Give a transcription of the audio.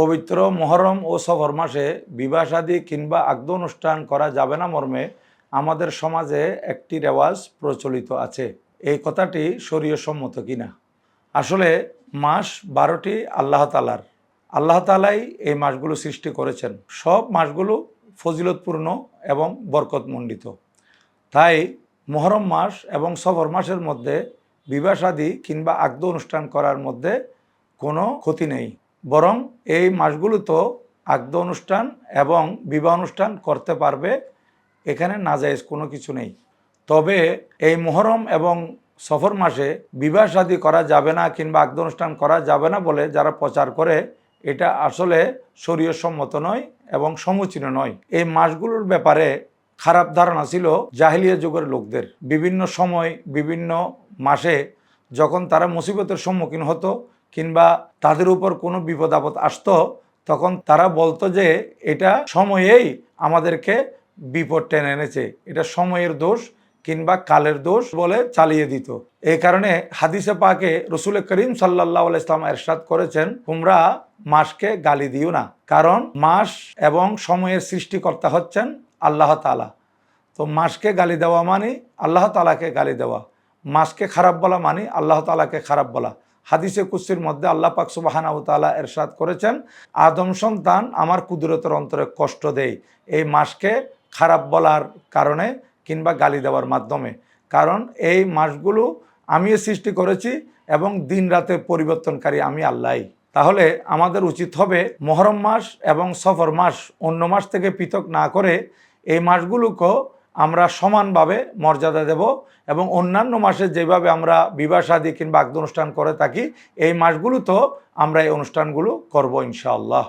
পবিত্র মহরম ও সফর মাসে বিবাহাদি কিংবা আগ্ধ অনুষ্ঠান করা যাবে না মর্মে আমাদের সমাজে একটি রেওয়াজ প্রচলিত আছে। এই কথাটি শরীয় সম্মত কিনা? আসলে মাস বারোটি আল্লাহ তালার আল্লাহ তালাই এই মাসগুলো সৃষ্টি করেছেন। সব মাসগুলো ফজিলতপূর্ণ এবং বরকতমণ্ডিত। তাই মহরম মাস এবং সফর মাসের মধ্যে বিবাহ শাদী কিংবা আগ্ধ অনুষ্ঠান করার মধ্যে কোনো ক্ষতি নেই। বরং এই মাসগুলো তো আগ্ধ অনুষ্ঠান এবং বিবাহ অনুষ্ঠান করতে পারবে, এখানে নাজায়েজ কোনো কিছু নেই। তবে এই মহরম এবং সফর মাসে বিবাহ শাদী করা যাবে না কিংবা আগ্ধ অনুষ্ঠান করা যাবে না বলে যারা প্রচার করে, এটা আসলে শরীয় সম্মত নয় এবং সমুচীন নয়। এই মাসগুলোর ব্যাপারে খারাপ ধারণা ছিল জাহিলিয়া যুগের লোকদের। বিভিন্ন সময়, বিভিন্ন মাসে যখন তারা মুসিবতের সম্মুখীন হতো কিংবা তাদের উপর কোনো বিপদ আপদ আসতো, তখন তারা বলতো যে এটা সময়েই আমাদেরকে বিপদ টেনে এনেছে। এটা সময়ের দোষ কিংবা কালের দোষ বলে চালিয়ে দিত। এই কারণে হাদিসে পাকে রসুল করিম সাল্লাহ ইসলাম এরশাদ করেছেন, তোমরা মাসকে গালি দিও না। কারণ মাস এবং সময়ের সৃষ্টিকর্তা হচ্ছেন আল্লাহ তালা তো মাসকে গালি দেওয়া মানে আল্লাহ তালাকে গালি দেওয়া। মাসকে খারাপ বলা মানে আল্লাহ তালাকে খারাপ বলা। হাদিসে কুসির মধ্যে আল্লাহ পাক সুবাহানাউ তালা এরশাদ করেছেন, আদম সন্তান আমার কুদরতের অন্তরে কষ্ট দেয়। এই মাসকে খারাপ বলার কারণে কিংবা গালি দেওয়ার মাধ্যমে। কারণ এই মাসগুলো আমি সৃষ্টি করেছি এবং দিন রাতে পরিবর্তনকারী আমি আল্লাহই তাহলে আমাদের উচিত হবে মহরম মাস এবং সফর মাস অন্য মাস থেকে পৃথক না করে এই মাসগুলোকেও আমরা সমানভাবে মর্যাদা দেব এবং অন্যান্য মাসে যেভাবে আমরা বিবাহ শাদী কিংবা আগ্দ অনুষ্ঠান করে থাকি, এই মাসগুলোতেও আমরা এই অনুষ্ঠানগুলো করব ইনশাআল্লাহ।